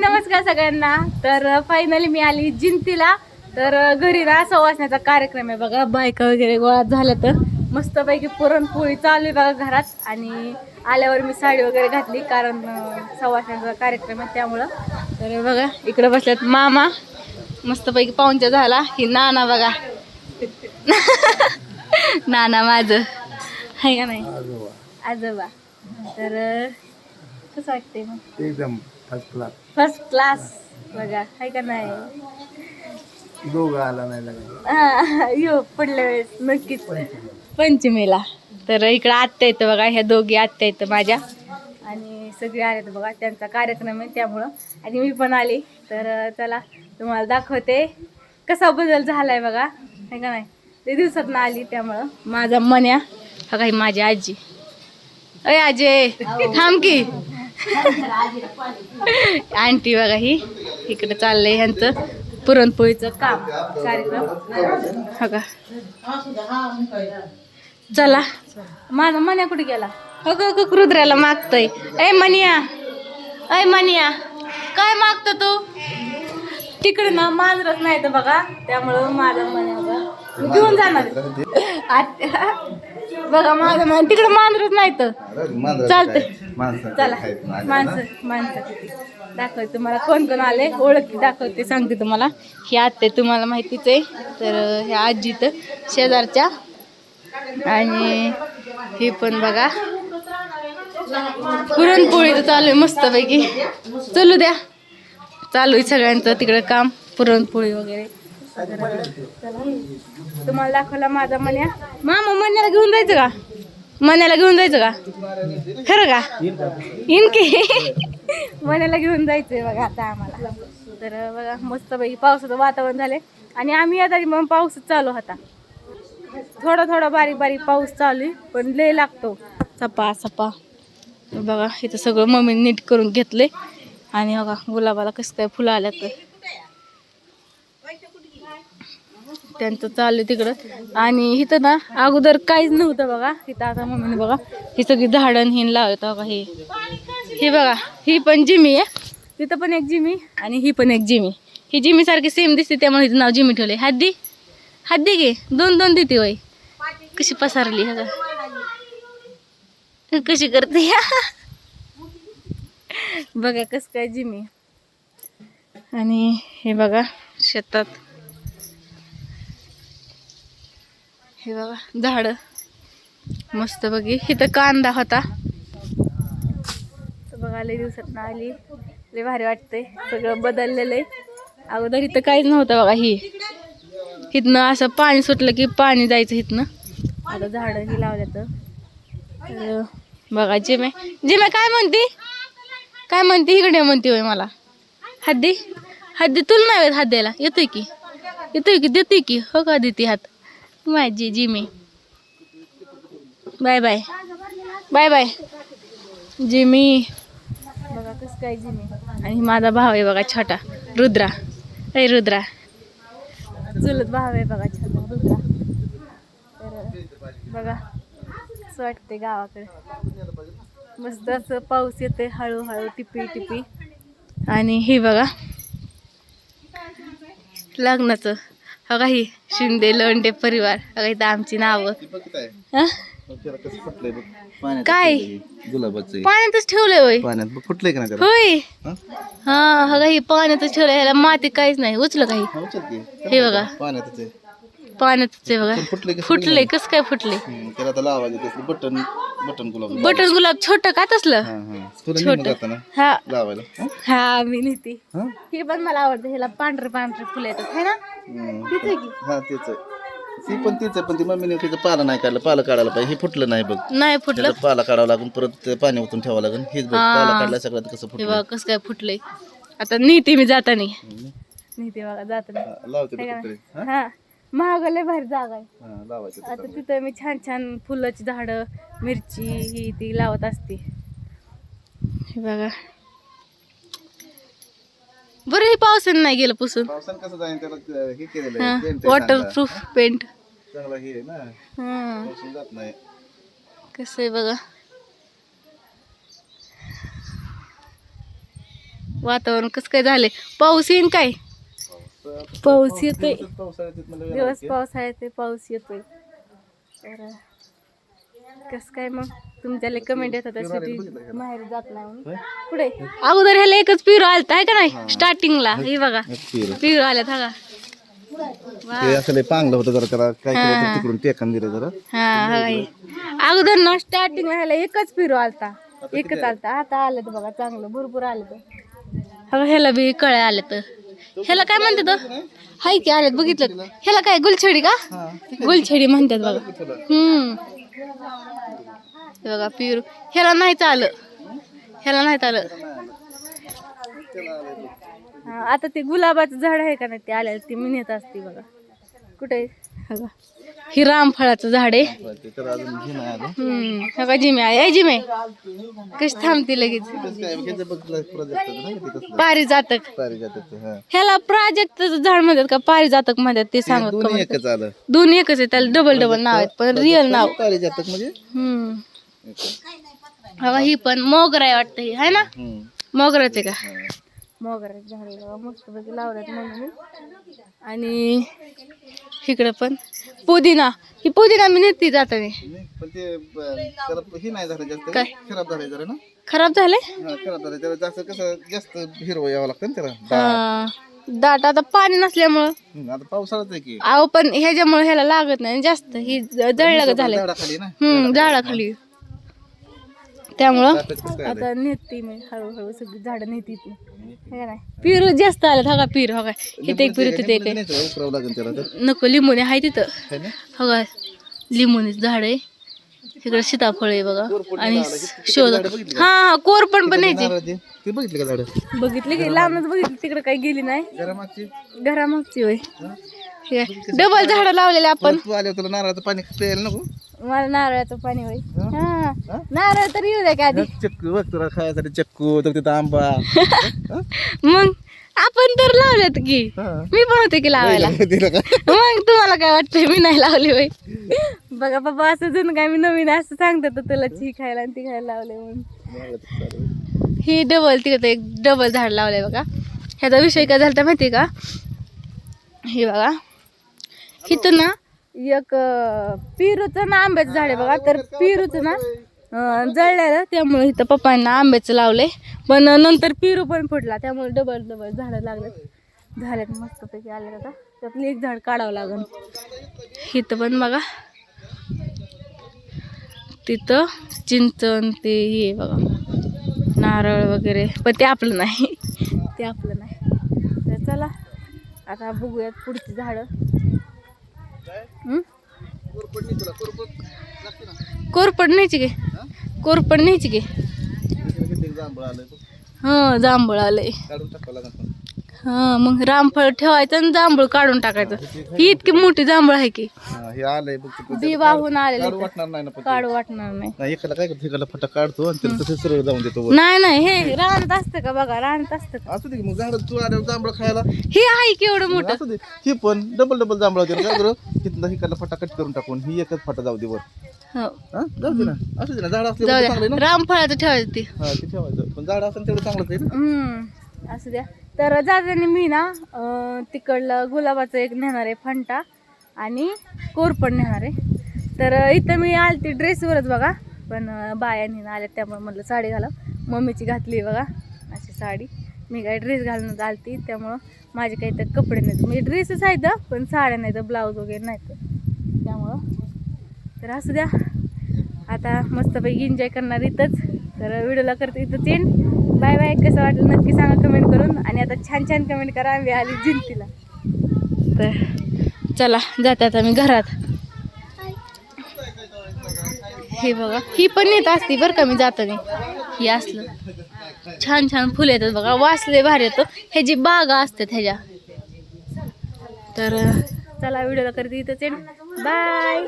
नमस्कार सगळ्यांना. तर फायनली मी आली जिंतीला. तर घरी ना सवासण्याचा कार्यक्रम आहे बघा. बायका वगैरे गोळा झाल्या तर. मस्तपैकी पुरणपोळी चालू आहे बघा घरात. आणि आल्यावर मी साडी वगैरे घातली कारण सवासण्याचा कार्यक्रम आहे त्यामुळं. तर बघा इकडे बसल्यात मामा. मस्तपैकी पाहुणच्या झाला. ही नाना बघा. नाना माझं. आहे का नाही? आजोबा. तर कसं वाटतंय मग? एकदम फर्स्ट क्लास फर्स्ट क्लास बघा आहे का नाही? दोघं आला नाही लागला हा, यो पुढल्या वेळेस नक्कीच. पंचमीला. तर इकडं आत्या येतं बघा ह्या दोघी आत्या येतं माझ्या. आणि सगळे आले बघा त्यांचा कार्यक्रम आहे त्यामुळं. आणि मी पण आली. तर चला तुम्हाला दाखवते. कसा बदल झालाय बघा आहे का नाही? ते दिवसात ना आली त्यामुळं. माझा मन्या हा काही माझी आजी. अय आजे थांब की. आंटी बघा ही इकडे चाललंय ह्यांचं पुरणपोळीचं काम कार्यक्रम. हा का? चला. माझा मन्या कुठे गेला? हो ग रुद्राला मागतोय. ऐ मनिया. अय मनिया. काय मागतो तू? तिकडे ना मांजरच नाही तर बघा त्यामुळं माझा मन्या घेऊन जाणार बघा माझा मन तिकडे मांजरच नाही तर. चालतंय. चला माणसं माणसं दाखवते तुम्हाला कोण कोण आले ओळख दाखवते सांगते तुम्हाला. ही आत्या तुम्हाला माहितीच आहे. तर ह्या आजी तर शेजारच्या. आणि हे पण बघा. पुरणपोळीचं चालू आहे मस्तपैकी. चलू द्या. चालू आहे सगळ्यांचं तिकडं काम पुरणपोळी वगैरे. तुम्हाला दाखवला माझा मन्या. मामा मन्याला घेऊन जायचं का? मन्याला घेऊन जायचं का? खरं का? इनके मन्याला घेऊन जायचंय बघा आता आम्हाला. तर बघा मस्तपैकी पावसाचं वातावरण झाले आणि आम्ही आता मग पाऊसच चालू होता थोडा थोडा बारीक बारीक पाऊस चालू आहे पण लय लागतो. सपा सपा. बघा इथं सगळं मम्मीने नीट करून घेतले आणि बघा गुलाबाला कसं काय फुलं आल्यात. तर. त्यांचं चाललं आहे तिकडं. आणि इथं ना अगोदर काहीच नव्हतं बघा. इथं आता मम्मीने बघा ही सगळी झाडण हिन लावत बघा हे. बघा ही पण जिमी आहे. तिथं पण एक जिमी आणि ही पण एक जिमी. ही जिमी सारखी सेम दिसते त्यामुळे हिचं नाव जिमी ठेवले हद्दी? हद्दी घे. दोन दोन देते वय कशी पसारली ह्या कशी करते? बघा कस काय जिमी. आणि हे बघा शेतात. हे बघा झाड. मस्त बघी. इथं कांदा होता. तर बघा लय दिवसात ना आली. लय भारी वाटतंय. सगळं बदललेलं आहे. अगोदर इथं काहीच नव्हतं बघा ही. इथनं असं पाणी सुटलं की पाणी जायचं इथनं. आता झाडं ही लावल्यात. तर बघा जिमे जिमे काय म्हणते? काय म्हणते? इकडे म्हणते होय मला. हद्दी? हद्दी तुला नाही येत हात द्यायला येतोय की? येतोय की? देते की? हो का देते हात? माझी Jimmy bye bye. Bye bye. Jimmy बघा कसं काय जिमी आणि माझा भाव आहे बघा छोटा रुद्रा. अय रुद्रा. चुलत भाव आहे बघा छोटा रुद्रा. तर बघा असं वाटते गावाकडे. मस्त असं पाऊस येते हळूहळू टिपी टिपी. आणि हे बघा लग्नाचं. हा काही शिंदे लोंडे परिवार. हा काही आमची नावं. हा? काय? गुलाबाचं पाण्यातच ठेवलंय होय. पाण्यात बघ फुटलंय का नाही होय. हा? हा हा काही पाण्यातच ठेवलंय. ह्याला माती काहीच नाही. उचलं काही हा. हे बघा. पाण्यातच आहे. पाण्यातच आहे बघा. फुटलंय कसं काय फुटले हम्म, त्याला आता लावायचं त्याचं बटन बटन गुलाब. बटन गुलाब छोट का तसलं? हा हा. छोटं. हा. लावायला. हा? हा मी नेते. हा? हे पण मला आवडतं. ह्याला पांढरे पांढरे फुलं येतात. है ना. तीच आहे की? हा तेच आहे. ती पण तीच आहे पण ती मम्मीने तिचं पाला नाही काढलं पाला काढायला पाहिजे. हे फुटलं नाही बघ. नाही फुटलं. त्याला पाला काढावं लागून परत ते पाणी ओतून ठेवावं लागेल. हेच बघ हा. पाला काढला सगळ्यात कसं हे फुटलं बघा कसं काय फुटलंय. आता नेते मी जातानी. हम्म. नेते बघा जातानी. हा, लावते है बघ का? कुठतरी. हा? हा महागले भारी जागा आहे. हा, लावायचं आता चांगलं. तिथं मी छान छान फुलाची झाडं मिरची ही ती लावत असते. हे बघा. बरं हे पावसाने नाही गेलं पुसून. पावसानं कसं जाईन त्याला ते- हे केलेलं आहे, paint आहे वॉटर. प्रूफ पेंट चांगला हे आहे ना. पावसानं जात नाही. कसं आहे बघा. वातावरण कसं काय झालंय? पाऊस येईन काय? पाऊस येतोय. पावसाळ्यात म्हणलं दिवस पाऊस आहे ते पाऊस येतोय. तर कसं काय मग? तुमच्याला कमेंट येतात अशी बाहेर जात नाही? पुढे. अगोदर ह्याला एकच पिरू आलता आहे का नाही? स्टार्टिंगला हे बघा. एक पिरं. पिरू आल्यात हा ते असं लय पांगलं होतं जरा त्याला काय केलं हा. तर तिकडून टेकन दिलं जरा. हा हा हे. अगोदर ना स्टार्टिंगला ह्याला एकच पिरू आलता. एकच आलता. आता आलं तर बघा चांगलं भरपूर आलं तर हा ह्याला बी कळ्या आले तर ह्याला काय म्हणतात? हाय की आल्यात बघितलं? ह्याला काय गुलछडी का? हा गुलछडी म्हणतात बघा. हम्म. हे बघा पिरू ह्याला नाही आलं. ह्याला नाही आलं. हा, आता ते गुलाबाचं झाड आहे का नाही ते आलेलं ते मी नेत असते बघा. कुठे आहे? हे बघा. ही रामफळाचं झाड आहे. ते तर अजून हे नाही आलं हम्म हे बघा जिमे आहे. ए जिमे. कशी थांबते लगेच. कसं काय हे कसलं पारिजातक. हा ह्याला प्राजक्ताचं झाड म्हणतात का? पारिजातक म्हणतात ते ते सांगत दोन्ही. एकच आलं. दोन्ही एकच आहे त्याला डबल डबल नाव आहेत पण रिअल नाव. पारिजातक म्हणजे? हम्म. बघा ही पण मोगरा आहे वाटतं ही आहे ना? हम्म. मोगराचे का? हा. मोगराचे झाडे बघा मस्त पैकी लावल्यात म्हणून आणि इकडं पण. पुदिना. ही पुदिना मी नेते जाताना. पण ते हे नाही झालं जास्त. काय? खराब झालं जरा ना. खराब झाले हा खराब झालं त्याला जास्त कसं जास्त हिरवं यावं लागतं ना त्याला डाळ. दाट आता पाणी नसल्यामुळं. हम्म, आता पावसाळाच आहे की. अहो पण ह्याच्यामुळे ह्याला लागत नाही. जास्त ही जळलं झालंय? झाडाखाली ना? हम्म झाडाखाली. त्यामुळं? आता नेते मी हळूहळू सगळी झाडं नेते ती. हे नाही पिरू जास्त आलं हा का पिरू? हो काय? इथे एक पिरू तिथे एक आहे. नको लिंबूने आहे तिथं. है काय? लिंबूनीच झाड आहे. इकडे सीताफळ आहे बघा. आणि शोध हा हा कोर पण पण यायची नारळाची. ते. बघितले का झाड? बघितली की लांबच बघितली तिकडे काही गेली नाही. घरामागची? घरामागची होय. डबल झाडं लावलेले आपण. तू तुला नारळाचं पाणी प्यायला नको. मला नारळाचं पाणी होय हा? नारळ तर येऊ द्या की आधी? चक्कू बघ तुला खायसाठी चक्कू तर तिथं आंबा. मग आपण तर लावलेत की. हा. मी पण होते की लावायला. दिलं का मग तुम्हाला काय वाटतंय मी नाही लावली होय? बघा बाबा असं जण काय मी नवीन असं सांगतात तर तुला ची खायला आणि ती खायला लावले म्हणून. ही डबल तिकडे एक डबल झाड लावलंय बघा. ह्याचा विषय काय झाला माहिती का? हे बघा. इथं ना एक पेरूचं ना आंब्याचं झाड आहे बघा. तर पेरूचं ना जळलेलं त्यामुळे इथं पप्पांना आंब्याचं लावलंय. पण नंतर पेरू पण फुटला त्यामुळे डबल डबल झाडं लागलेत. झालेत मस्तपैकी आले आता. त्यातलं एक झाड काढावं लागेल इथं पण बघा. तिथं चिंचण ते हे बघा. नारळ वगैरे पण ते आपलं नाही. ते आपलं नाही. तर चला आता बघूयात पुढची झाडं? कोरपड न्यायची गे कोरपड न्यायची गे. हं? जांभूळ आलंय. हा मग रामफळ ठेवायचं आणि जांभूळ काढून टाकायचं. ही इतकी मोठी जांभूळ आहे की. हा, हे आलंय बघ तिकडे. बी वाहून आलेले काढू वाटणार नाही ना पण ते. काढू वाटणार नाही. नाही, एकाला काय करतो एकाला फटा काढतो आणि त्याला तसं सरळ जाऊन देतो वर. नाही नाही हे राहत असतं का बघा राहत असतं का? असू दे की मग झाड तू आल्यावर जांभळं खायला. हे आहे की एवढं मोठं? असू दे. ही पण डबल डबल जांभळं होते काय करू? तिथलं हिकडला फटा कट करून टाकून ही एकच फटा जाऊ दे वर. हो. हा? जाऊ दे ना. असू दे ना झाड असले जाऊ चांगलं आहे द्या ना. रामफळाचं ठेवायचं ती. हा ते ठेवायचं. पण झाड असेल तेवढं चांगलंच आहे ना. हम्म, असू द्या. तर जाताना मी ना तिकडलं गुलाबाचं एक नेणार आहे फंटा आणि कोरपण नेणार आहे. तर इथं मी आलती ड्रेसवरच बघा पण अं, ना आल्या त्यामुळे म्हटलं साडी घाला मम्मीची घातली बघा अशी साडी. मी काय ड्रेस घालून आलती त्यामुळं माझे काही तर कपडे नाहीत. म्हणजे ड्रेसच आहेत पण साड्या नाही तर ब्लाऊज वगैरे नाहीत. त्यामुळं तर असू द्या. आता मस्तपैकी एन्जॉय करणार इथंच. तर व्हिडिओला करते इथंच एंड बाय बाय कसं वाटलं नक्की सांगा कमेंट करून. आणि आता छान छान कमेंट करा आम्ही आली जिंतीला. तर चला जाते आता मी घरात. हे बघा ही पण येत असते बरं का मी जाताना. ही असलं. छान छान फुलं येतात बघा वासले भारी येतो. ह्याची बागा असतात ह्याच्या. तर चला व्हिडिओला करते इथंच बाय.